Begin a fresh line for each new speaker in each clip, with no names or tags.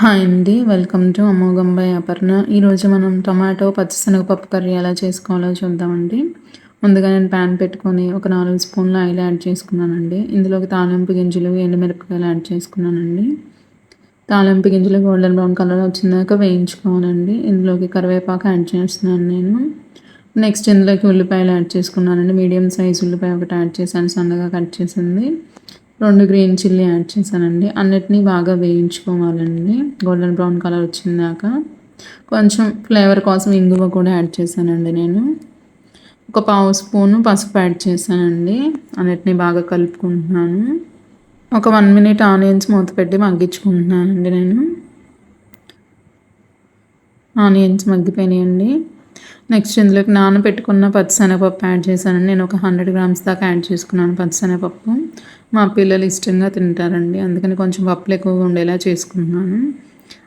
Hi అండి. Welcome to అమోఘంబై అపర్ణ. ఈరోజు మనం టమాటో పచ్చిశనగపప్పు కర్రీ ఎలా చేసుకోవాలో చూద్దామండి. ముందుగా నేను ప్యాన్ పెట్టుకొని ఒక నాలుగు స్పూన్ల ఆయిల్ యాడ్ చేసుకున్నానండి. ఇందులోకి తాలింపు గింజలు ఎండుమిరపకాయలు యాడ్ చేసుకున్నానండి. తాలింపు గింజలు గోల్డెన్ బ్రౌన్ కలర్ వచ్చిందాక వేయించుకోవాలండి. ఇందులోకి కరివేపాకు యాడ్ చేస్తున్నాను నేను. నెక్స్ట్ ఇందులోకి ఉల్లిపాయలు యాడ్ చేసుకున్నానండి. మీడియం సైజ్ ఉల్లిపాయ ఒకటి యాడ్ చేశాను. సన్నగా కట్ చేసింది. రెండు గ్రీన్ చిల్లీ యాడ్ చేశానండి. అన్నిటినీ బాగా వేయించుకోవాలండి. గోల్డెన్ బ్రౌన్ కలర్ వచ్చిందాక కొంచెం ఫ్లేవర్ కోసం ఇంగువ కూడా యాడ్ చేశానండి నేను. ఒక పావు స్పూను పసుపు యాడ్ చేశానండి. అన్నిటినీ బాగా కలుపుకుంటున్నాను. ఒక వన్ మినిట్ ఆనియన్స్ మూత పెట్టి మగ్గించుకుంటున్నానండి నేను. ఆనియన్స్ మగ్గిపోయినాయండి. నెక్స్ట్ ఇందులోకి నానబెట్టుకున్న పచ్చిశనగపప్పు యాడ్ చేశానండి. నేను ఒక హండ్రెడ్ గ్రామ్స్ దాకా యాడ్ చేసుకున్నాను పచ్చిశనగపప్పు. మా పిల్లలు ఇష్టంగా తింటారండి. అందుకని కొంచెం పప్పులు ఎక్కువగా ఉండేలా చేసుకుంటున్నాను.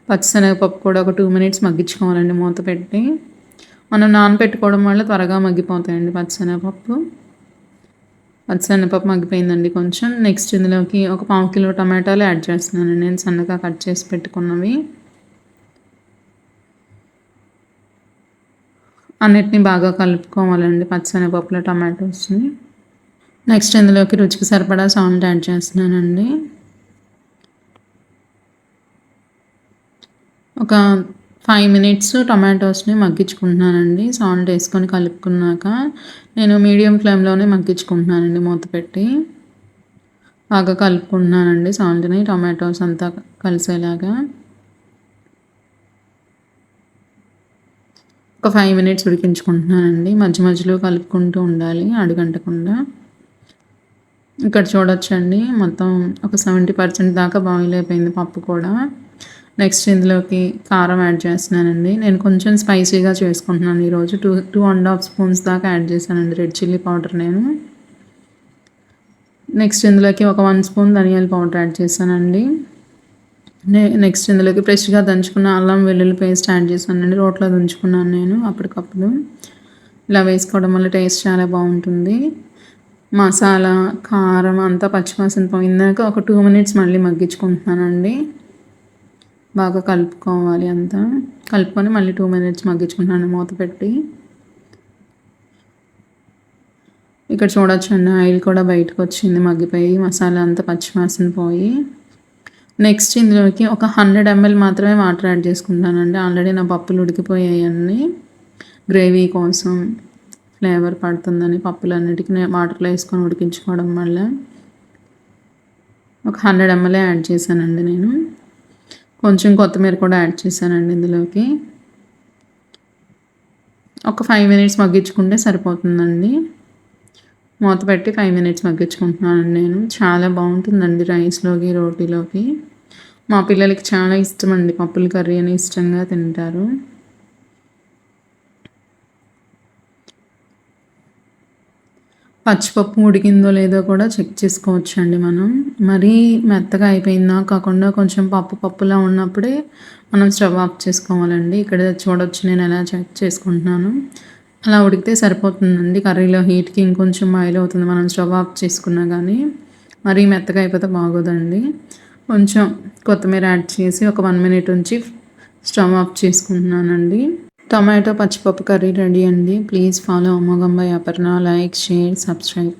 పచ్చిశనగపప్పు కూడా ఒక టూ మినిట్స్ మగ్గించుకోవాలండి మూత పెట్టి. మనం నానబెట్టుకోవడం వల్ల త్వరగా మగ్గిపోతాయండి పచ్చిశనగపప్పు. పచ్చిశనగపప్పు మగ్గిపోయిందండి కొంచెం. నెక్స్ట్ ఇందులోకి ఒక పావు కిలో టమాటాలు యాడ్ చేస్తున్నాను నేను సన్నగా కట్ చేసి పెట్టుకున్నవి. అన్నిటిని బాగా కలుపుకోవాలండి పచ్చిశనగపప్పులో టమాటోస్ని. నెక్స్ట్ ఇందులోకి రుచికి సరిపడా సాల్ట్ యాడ్ చేస్తున్నానండి. ఒక ఫైవ్ మినిట్స్ టొమాటోస్ని మగ్గించుకుంటున్నానండి. సాల్ట్ వేసుకొని కలుపుకున్నాక నేను మీడియం ఫ్లేమ్లోనే మగ్గించుకుంటున్నానండి మూత పెట్టి. బాగా కలుపుకుంటున్నానండి సాల్ట్ని టమాటోస్ అంతా కలిసేలాగా. ఒక ఫైవ్ మినిట్స్ ఉడికించుకుంటున్నానండి. మధ్య మధ్యలో కలుపుకుంటూ ఉండాలి అడుగంటకుండా. ఇక్కడ చూడొచ్చండి. మొత్తం ఒక సెవెంటీ పర్సెంట్ దాకా బాయిల్ అయిపోయింది పప్పు కూడా. నెక్స్ట్ ఇందులోకి కారం యాడ్ చేస్తున్నానండి. నేను కొంచెం స్పైసీగా చేసుకుంటున్నాను ఈరోజు. Two two and half spoons దాకా యాడ్ చేశానండి. రెడ్ చిల్లీ పౌడర్ నేను. నెక్స్ట్ ఇందులోకి ఒక వన్ స్పూన్ ధనియాల పౌడర్ యాడ్ చేశానండి. నెక్స్ట్ ఇందులోకి ఫ్రెష్గా దంచుకున్న అల్లం వెల్లుల్లి పేస్ట్ యాడ్ చేశానండి. రోట్లో దంచుకున్నాను నేను అప్పటికప్పుడు. ఇలా వేసుకోవడం వల్ల టేస్ట్ చాలా బాగుంటుంది. మసాలా కారం అంతా పచ్చివాసన పోయిందాక ఒక టూ మినిట్స్ మళ్ళీ మగ్గించుకుంటున్నానండి. బాగా కలుపుకోవాలి అంతా. కలుపుకొని మళ్ళీ టూ మినిట్స్ మగ్గించుకుంటున్నాను మూత పెట్టి. ఇక్కడ చూడొచ్చండి ఆయిల్ కూడా బయటకు వచ్చింది మగ్గిపోయి మసాలా అంతా పచ్చివాసన పోయి. నెక్స్ట్ ఇందులోకి ఒక హండ్రెడ్ ఎంఎల్ మాత్రమే వాటర్ యాడ్ చేసుకుంటానండి ఆల్రెడీ నా పప్పులు ఉడికిపోయాయి అన్నీ. గ్రేవీ కోసం. ఫ్లేవర్ పడుతుందని పప్పులన్నిటికీ వాటర్లో వేసుకొని ఉడికించుకోవడం వల్ల ఒక హండ్రెడ్ ఎంఎల్ఏ యాడ్ చేశానండి నేను. కొంచెం కొత్తిమీర కూడా యాడ్ చేశానండి ఇందులోకి. ఒక ఫైవ్ మినిట్స్ మగ్గించుకుంటే సరిపోతుందండి. మూత పెట్టి ఫైవ్ మినిట్స్ మగ్గించుకుంటున్నానండి నేను. చాలా బాగుంటుందండి రైస్లోకి రోటీలోకి. మా పిల్లలకి చాలా ఇష్టం అండి పప్పుల కర్రీ అని ఇష్టంగా తింటారు. పచ్చిపప్పు ఉడికిందో లేదో కూడా చెక్ చేసుకోవచ్చు అండి మనం. మరీ మెత్తగా అయిపోయిందా కాకుండా కొంచెం పప్పు పప్పులా ఉన్నప్పుడే మనం స్టవ్ ఆఫ్ చేసుకోవాలండి. ఇక్కడ చూడొచ్చు నేను ఎలా చెక్ చేసుకుంటున్నాను. అలా ఉడికితే సరిపోతుందండి. కర్రీలో హీట్కి ఇంకొంచెం ఆయిల్ అవుతుంది మనం స్టవ్ ఆఫ్ చేసుకున్నా కానీ మరీ మెత్తగా అయిపోతే బాగోదండి. కొంచెం కొత్తిమీర యాడ్ చేసి ఒక వన్ మినిట్ ఉంచి స్టవ్ ఆఫ్ చేసుకుంటున్నానండి. టొమాటో పచ్చిపప్పు కర్రీ రెడీ అండి. ప్లీజ్ ఫాలో అమోఘంబై అపర్ణ లైక్ షేర్ సబ్స్క్రైబ్.